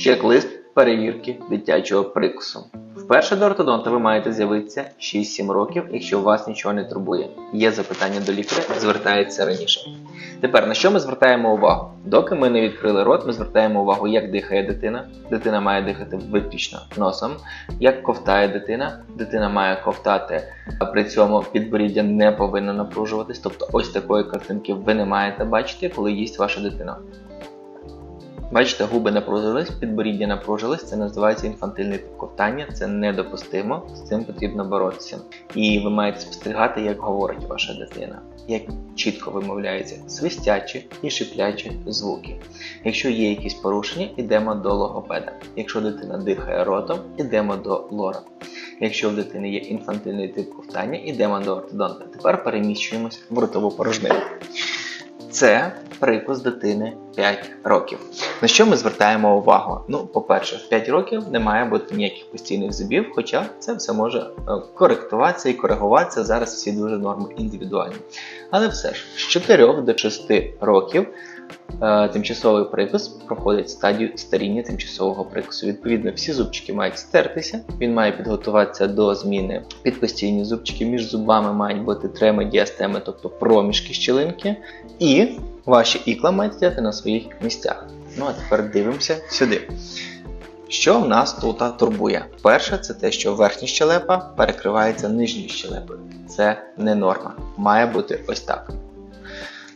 Чек-лист перевірки дитячого прикусу. Вперше до ортодонта ви маєте з'явитися 6-7 років, якщо вас нічого не турбує. Є запитання до лікаря, звертається раніше. Тепер на що ми звертаємо увагу? Доки ми не відкрили рот, ми звертаємо увагу, як дихає дитина. Дитина має дихати виключно носом, як ковтає дитина. Дитина має ковтати, а при цьому підборіддя не повинно напружуватись. Тобто ось такої картинки ви не маєте бачити, коли їсть ваша дитина. Бачите, губи напружились, підборіддя напружились, це називається інфантильне ковтання, це недопустимо, з цим потрібно боротися. І ви маєте спостерігати, як говорить ваша дитина, як чітко вимовляються свистячі і шиплячі звуки. Якщо є якісь порушення, йдемо до логопеда. Якщо дитина дихає ротом, йдемо до лора. Якщо в дитини є інфантильний тип ковтання, йдемо до ортодонта. Тепер переміщуємось в ротову порожнину. Це прикус дитини 5 років. На що ми звертаємо увагу? Ну, по-перше, в 5 років не має бути ніяких постійних зубів, хоча це все може е, коректуватися і коригуватися. Зараз всі дуже норми індивідуальні. Але все ж, з 4 до 6 років е, тимчасовий прикус проходить стадію старіння тимчасового прикусу. Відповідно, всі зубчики мають стертися, він має підготуватися до зміни під постійні зубчики. Між зубами мають бути треми, діастеми, тобто проміжки щілинки. І ваші ікла мають стояти на своїх місцях. Ну а тепер дивимося сюди. Що в нас тут турбує? Перше, це те, що верхня щелепа перекривається нижньою щелепою. Це не норма. Має бути ось так.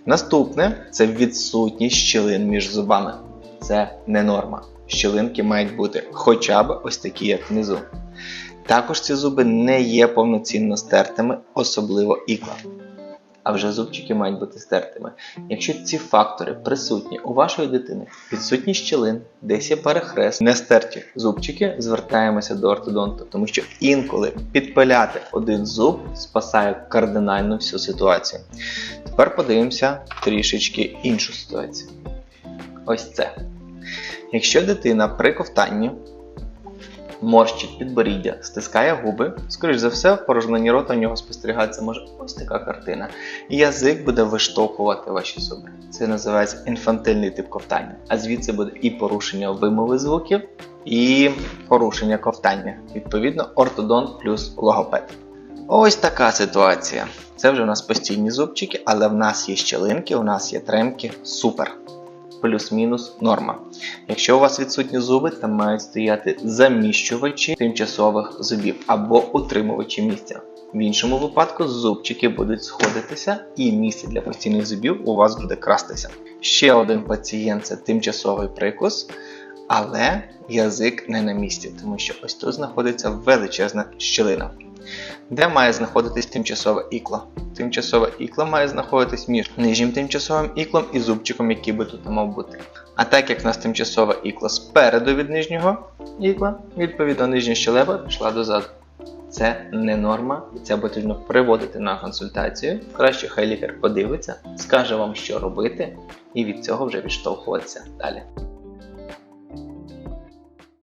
Наступне це відсутність щілин між зубами. Це не норма. Щілинки мають бути хоча б ось такі, як внизу. Також ці зуби не є повноцінно стертими, особливо ікла. А вже зубчики мають бути стертими. Якщо ці фактори присутні у вашої дитини, відсутність щілин, десь є перехрест, не стерті зубчики, звертаємося до ортодонта, тому що інколи підпиляти один зуб спасає кардинально всю ситуацію. Тепер подивимося трішечки іншу ситуацію. Ось це. Якщо дитина при ковтанні морщить підборіддя, стискає губи, скоріш за все, в порожнині рота у нього спостерігається може ось така картина. І язик буде виштовхувати ваші зуби. Це називається інфантильний тип ковтання. А звідси буде і порушення вимови звуків, і порушення ковтання. Відповідно, ортодонт плюс логопед. Ось така ситуація. Це вже у нас постійні зубчики, але в нас є щелинки, у нас є тремки. Супер. Плюс-мінус норма. Якщо у вас відсутні зуби, там мають стояти заміщувачі тимчасових зубів або утримувачі місця. В іншому випадку зубчики будуть сходитися і місце для постійних зубів у вас буде крастися. Ще один пацієнт це тимчасовий прикус, але язик не на місці, тому що ось тут знаходиться величезна щілина. Де має знаходитись тимчасове ікло? Тимчасове ікло має знаходитись між нижнім тимчасовим іклом і зубчиком, який би тут мав бути. А так як в нас тимчасове ікло спереду від нижнього ікла, відповідно нижня щелепа пішла дозаду. Це не норма, і це потрібно приводити на консультацію. Краще хай лікар подивиться, скаже вам, що робити, і від цього вже відштовхуватися далі.